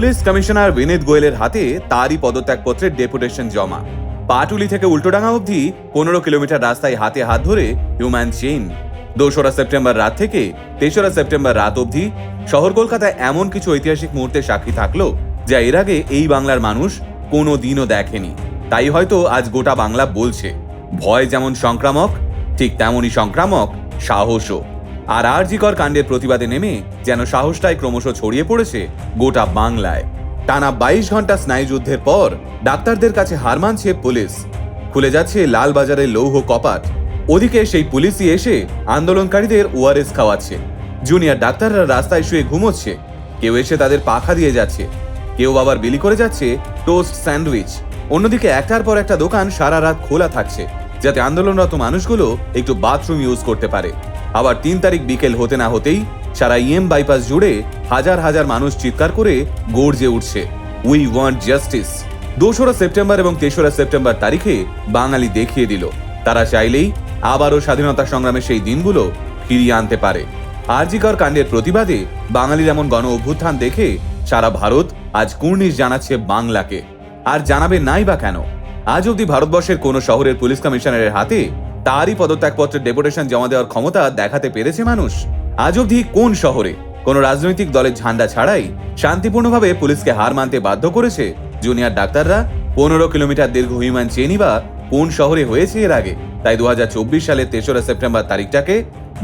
Police commissioner বিনীত গোয়েলের হাতে তারই পদত্যাগপত্রের deputation জমা। পাটুলি থেকে উল্টোডাঙ্গা অবধি পনেরো কিলোমিটার রাস্তায় হাতে হাত ধরে হিউম্যান চেইন। দোসরা সেপ্টেম্বর রাত থেকে তেসরা সেপ্টেম্বর রাত অবধি শহর কলকাতায় এমন কিছু ঐতিহাসিক মুহূর্তে সাক্ষী থাকল, যা এর আগে এই বাংলার মানুষ কোনো দিনও দেখেনি। তাই হয়তো আজ গোটা বাংলা বলছে, ভয় যেমন সংক্রামক, ঠিক তেমনই সংক্রামক সাহসও। আর আরজিকর কাণ্ডের প্রতিবাদে নেমে যেন সাহসটাই ক্রমশ ছড়িয়ে পড়েছে গোটা বাংলায়। টানা বাইশ ঘণ্টা স্নায়ুযুদ্ধের পর ডাক্তারদের কাছে হার মানছে পুলিশ। খুলে যাচ্ছে লালবাজারের লৌহ কপাট। ওদিকে সেই পুলিশই এসে আন্দোলনকারীদের ওআরএস খাওয়াচ্ছে। জুনিয়র ডাক্তাররা রাস্তায় শুয়ে ঘুমোচ্ছে। কেউ এসে তাদের পাখা দিয়ে যাচ্ছে। কেউ আবার বিলি করে যাচ্ছে টোস্ট স্যান্ডউইচ। অন্যদিকে একটার পর একটা দোকান সারা রাত খোলা থাকছে, যাতে আন্দোলনরত মানুষগুলো একটু বাথরুম ইউজ করতে পারে। আবার তিন তারিখ বিকেল হতে না হতেই সারা ইএম বাইপাস জুড়ে হাজার হাজার মানুষ চিৎকার করে গর্জে উঠছে উই ওয়ান্ট জাস্টিস দোসরা সেপ্টেম্বর এবং তেসরা সেপ্টেম্বর তারিখে বাঙালি দেখিয়ে দিল, তারা চাইলেই আবারও স্বাধীনতা সংগ্রামের সেই দিনগুলো ফিরিয়ে আনতে পারে। আরজিকর কাণ্ডের প্রতিবাদে বাঙালির এমন গণ অভ্যুত্থান দেখে সারা ভারত আজ কুর্নিশ জানাচ্ছে বাংলাকে। আর জানাবে নাই বা কেন? আজ অবধি ভারতবর্ষের কোন শহরের পুলিশ কমিশনারের হাতে তারই পদত্যাগপত্রের ডেপুটেশন জমা দেওয়ার ক্ষমতা দেখাতে পেরেছে মানুষ। আজ অবধি কোন শহরে কোন রাজনৈতিক দলের ঝান্ডা ছাড়াই শান্তিপূর্ণভাবে পুলিশকে হার মানতে বাধ্য করেছে জুনিয়র ডাক্তাররা? পনেরো কিলোমিটার দীর্ঘ হিউম্যান চেনই বা কোন শহরে হয়েছে এর আগে? তাই দু সালের তেসরা সেপ্টেম্বর তারিখটাকে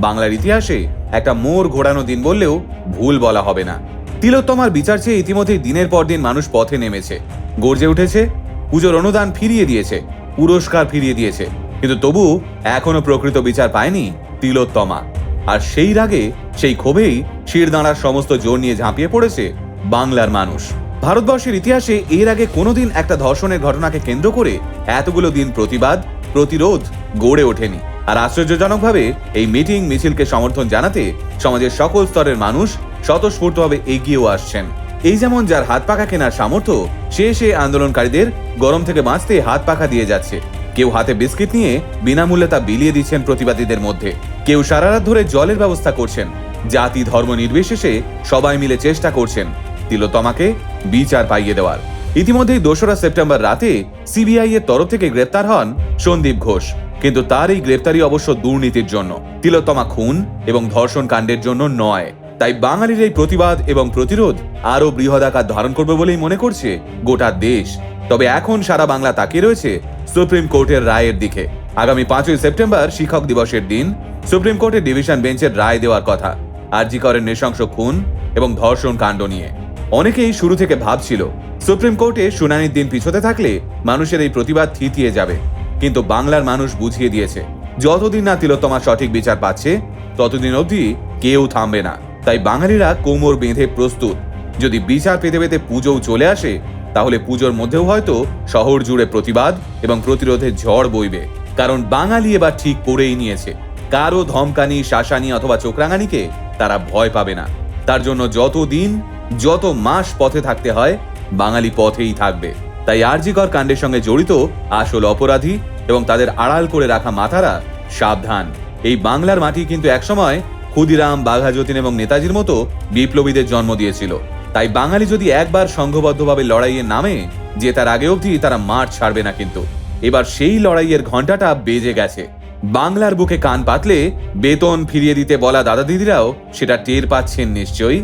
বাংলার ইতিহাসে একটা মোড় ঘোরানো দিন বললেও ভুল বলা হবে না। তিলোত্তমার বিচার চেয়ে ইতিমধ্যেই দিনের পর দিন মানুষ পথে নেমেছে। গর্জে উঠেছে, পুজোর অনুদান ফিরিয়ে দিয়েছে, পুরস্কার ফিরিয়ে দিয়েছে। কিন্তু তবু এখনও প্রকৃত বিচার পায়নি তিলোত্তমা। আর সেই রাগে, সেই ক্ষোভেই শিরদাঁড়ার সমস্ত জোর নিয়ে ঝাঁপিয়ে পড়েছে বাংলার মানুষ। ভারতবর্ষের ইতিহাসে এর আগে কোনোদিন একটা ধর্ষণের ঘটনাকে কেন্দ্র করে এতগুলো দিন প্রতিবাদ, প্রতিরোধ গড়ে ওঠেনি। আর আশ্চর্যজনকভাবে এই মিটিং মিছিলকে সমর্থন জানাতে সমাজের সকল স্তরের মানুষ স্বতঃস্ফূর্তভাবে এগিয়েও আসছেন। এই যেমন যার হাত পাখা কেনার সামর্থ্য, সে সে আন্দোলনকারীদের গরম থেকে বাঁচতে হাত পাখা দিয়ে যাচ্ছে। কেউ হাতে বিস্কিট নিয়ে বিনামূল্যে তা বিলিয়ে দিচ্ছেন প্রতিবাদীদের মধ্যে। কেউ সারা রাত ধরে জলের ব্যবস্থা করছেন। জাতি ধর্ম নির্বিশেষে সবাই মিলে চেষ্টা করছেন তিলোতমাকে বিচার পাইয়ে দেওয়ার। ইতিমধ্যেই দোসরা সেপ্টেম্বর রাতে সিবিআই এর তরফ থেকে গ্রেপ্তার হন সন্দীপ ঘোষ। কিন্তু তার এই গ্রেপ্তারি অবশ্য দুর্নীতির জন্য। তিলোত্তমা খুন এবং ধর্ষণ কাণ্ডের জন্য নয়। তাই বাঙালির এই প্রতিবাদ এবং প্রতিরোধ আরও বৃহদাকার ধারণ করবে বলেই মনে করছে গোটা দেশ। তবে এখন সারা বাংলা তাকিয়ে রয়েছে সুপ্রিম কোর্টের রায়ের দিকে। আগামী পাঁচই সেপ্টেম্বর শিক্ষক দিবসের দিন, সুপ্রিম কোর্টের ডিভিশন বেঞ্চের রায় দেওয়ার কথা, আরজি করেন নৃশংস খুন এবং ধর্ষণ কাণ্ড নিয়ে। অনেকেই শুরু থেকে ভাবছিল, সুপ্রিম কোর্টে শুনানির দিন পিছোতে থাকলে মানুষের এই প্রতিবাদ থিতিয়ে যাবে। কিন্তু বাংলার মানুষ বুঝিয়ে দিয়েছে, যতদিন না তিলোত্তমা সঠিক বিচার পাচ্ছে, ততদিন অবধি কেউ থামবে না। তাই বাঙালিরা কোমর বেঁধে প্রস্তুত। যদি বিচার পেতে পেতে পুজোও চলে আসে তাহলে পুজোর মধ্যেও হয়তো শহর জুড়ে প্রতিবাদ এবং প্রতিরোধের ঝড় বইবে। কারণ বাঙালি এবার ঠিক করেই নিয়েছে। কারও ধমকানি, শাসানি অথবা চোখরাঙানিকে তারা ভয় পাবে না। তার জন্য যত দিন, যত মাস পথে থাকতে হয়, বাঙালি পথেই থাকবে। তাই আরজিকর কাণ্ডের সঙ্গে জড়িত আসল অপরাধী এবং তাদের আড়াল করে রাখা মাথারা সাবধান। এই বাংলার মাটি কিন্তু একসময় ক্ষুদিরাম, বাঘাযতীন এবং নেতাজির মতো বিপ্লবীদের জন্ম দিয়েছিল। তাই বাঙালি যদি একবার সংঘবদ্ধভাবে লড়াইয়ে নামে, যে তার আগে অবধি তারা মাঠ ছাড়বে না কিন্তু। এবার সেই লড়াইয়ের ঘন্টাটা বেজে গেছে। বাংলার বুকে কান পাতলে বেতন ফিরিয়ে দিতে বলা দাদা দিদিরাও সেটা টের পাচ্ছেন নিশ্চয়ই।